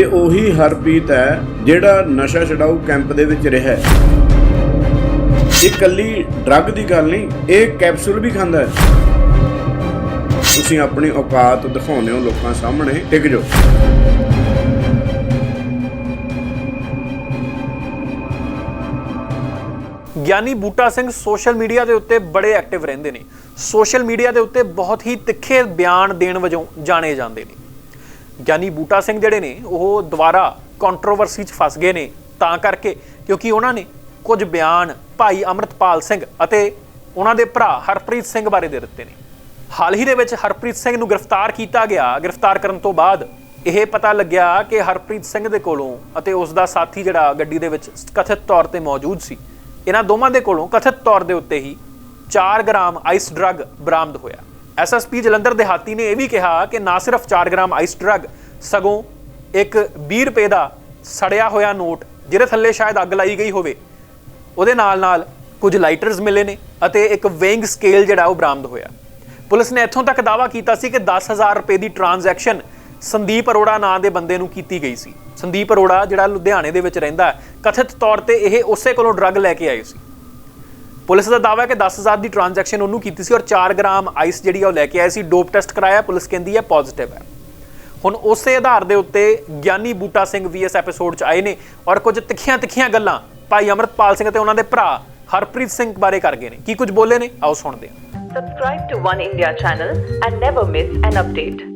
ਇਹ ਉਹੀ ਹਰਪ੍ਰੀਤ ਹੈ ਜਿਹੜਾ ਨਸ਼ਾ ਛਡਾਊ ਕੈਂਪ ਦੇ ਵਿੱਚ ਰਿਹਾ ਹੈ। ਇਹ ਕੱਲੀ ਡਰੱਗ ਦੀ ਗੱਲ ਨਹੀਂ, ਇਹ ਕੈਪਸੂਲ ਵੀ ਖਾਂਦਾ ਹੈ। ਤੁਸੀਂ ਆਪਣੀ ਔਕਾਤ ਦਿਖਾਉਂਦੇ ਹੋ ਲੋਕਾਂ ਸਾਹਮਣੇ, ਟਿਕ ਜਾਓ। ਗਿਆਨੀ ਬੂਟਾ ਸਿੰਘ ਸੋਸ਼ਲ ਮੀਡੀਆ ਦੇ ਉੱਤੇ ਬੜੇ ਐਕਟਿਵ ਰਹਿੰਦੇ ਨੇ। ਸੋਸ਼ਲ ਮੀਡੀਆ ਦੇ ਉੱਤੇ ਬਹੁਤ ਹੀ ਤਿੱਖੇ ਬਿਆਨ ਦੇਣ ਵਜੋਂ ਜਾਣੇ ਜਾਂਦੇ ਨੇ। ਗਿਆਨੀ ਬੂਟਾ ਸਿੰਘ ਜਿਹੜੇ ਨੇ, ਉਹ ਦੁਬਾਰਾ ਕੰਟਰੋਵਰਸੀ 'ਚ ਫਸ ਗਏ ਨੇ। ਤਾਂ ਕਰਕੇ ਕਿਉਂਕਿ ਉਹਨਾਂ ਨੇ ਕੁਝ ਬਿਆਨ ਭਾਈ ਅਮਰਤਪਾਲ ਸਿੰਘ ਅਤੇ ਉਹਨਾਂ ਦੇ ਭਰਾ ਹਰਪ੍ਰੀਤ ਸਿੰਘ ਬਾਰੇ ਦੇ ਦਿੱਤੇ ਨੇ। ਹਾਲ ਹੀ ਦੇ ਵਿੱਚ ਹਰਪ੍ਰੀਤ ਸਿੰਘ ਨੂੰ ਗ੍ਰਿਫਤਾਰ ਕੀਤਾ ਗਿਆ। ਗ੍ਰਿਫਤਾਰ ਕਰਨ ਤੋਂ ਬਾਅਦ ਇਹ ਪਤਾ ਲੱਗਿਆ ਕਿ ਹਰਪ੍ਰੀਤ ਸਿੰਘ ਦੇ ਕੋਲੋਂ ਅਤੇ ਉਸ ਦਾ ਸਾਥੀ ਜਿਹੜਾ ਗੱਡੀ ਦੇ ਵਿੱਚ ਕਥਿਤ ਤੌਰ ਤੇ ਮੌਜੂਦ ਸੀ, ਇਹਨਾਂ ਦੋਵਾਂ ਦੇ ਕੋਲੋਂ ਕਥਿਤ ਤੌਰ ਦੇ ਉੱਤੇ ਹੀ 4 ਗ੍ਰਾਮ ਆਈਸ ਡਰੱਗ ਬਰਾਮਦ ਹੋਇਆ। ਐਸਐਸਪੀ ਜਲੰਧਰ ਦੇ ਹਾਤੀ ਨੇ ਇਹ ਵੀ ਕਿਹਾ ਕਿ ਨਾ ਸਿਰਫ 4 ਗ੍ਰਾਮ ਆਈਸ ਡਰੱਗ, ਸਗੋਂ ਇੱਕ 20 ਰੁਪਏ ਦਾ ਸੜਿਆ ਹੋਇਆ ਨੋਟ, ਜਿਹਦੇ ਥੱਲੇ ਸ਼ਾਇਦ ਅੱਗ ਲਾਈ ਗਈ ਹੋਵੇ। ਉਹਦੇ ਨਾਲ ਨਾਲ ਕੁਝ ਲਾਈਟਰਸ ਮਿਲੇ ਨੇ ਅਤੇ ਇੱਕ ਵੇਇੰਗ ਸਕੇਲ ਜਿਹੜਾ ਉਹ ਬਰਾਮਦ ਹੋਇਆ। ਪੁਲਿਸ ਨੇ ਇੱਥੋਂ ਤੱਕ ਦਾਅਵਾ ਕੀਤਾ ਸੀ ਕਿ 10000 ਰੁਪਏ ਦੀ ਟ੍ਰਾਂਜੈਕਸ਼ਨ ਸੰਦੀਪ ਅਰੋੜਾ ਨਾਂ ਦੇ ਬੰਦੇ ਨੂੰ ਕੀਤੀ ਗਈ ਸੀ। ਸੰਦੀਪ ਅਰੋੜਾ ਜਿਹੜਾ ਲੁਧਿਆਣੇ ਦੇ ਵਿੱਚ ਰਹਿੰਦਾ, ਕਥਿਤ ਤੌਰ ਤੇ ਇਹ ਉਸੇ ਕੋਲੋਂ ਡਰੱਗ ਲੈ ਕੇ ਆਏ ਸੀ। ਪੁਲਿਸ ਦਾ ਦਾਅਵਾ ਹੈ ਕਿ 10000 ਦੀ ਟ੍ਰਾਂਜੈਕਸ਼ਨ ਉਹਨੂੰ ਕੀਤੀ ਸੀ ਔਰ 4 ਗ੍ਰਾਮ ਆਈਸ ਜਿਹੜੀ ਉਹ ਲੈ ਕੇ ਆਏ ਸੀ ਡੋਪ ਟੈਸਟ ਕਰਾਇਆ, ਪੁਲਿਸ ਕਹਿੰਦੀ ਹੈ ਪੋਜ਼ਿਟਿਵ ਹੈ। ਹੁਣ ਉਸੇ ਆਧਾਰ ਦੇ ਉੱਤੇ ਗਿਆਨੀ ਬੂਟਾ ਸਿੰਘ ਵੀ ਇਸ ਐਪੀਸੋਡ 'ਚ ਆਏ ਨੇ ਔਰ ਕੁਝ ਤਿੱਖੀਆਂ ਤਿੱਖੀਆਂ ਗੱਲਾਂ ਭਾਈ ਅਮਰਤਪਾਲ ਸਿੰਘ ਤੇ ਉਹਨਾਂ ਦੇ ਭਰਾ ਹਰਪ੍ਰੀਤ ਸਿੰਘ ਬਾਰੇ ਕਰ ਗਏ ਨੇ। ਕੀ ਕੁਝ ਬੋਲੇ ਨੇ? ਆਓ ਸੁਣਦੇ ਹਾਂ। Subscribe to One India channel and never miss an update.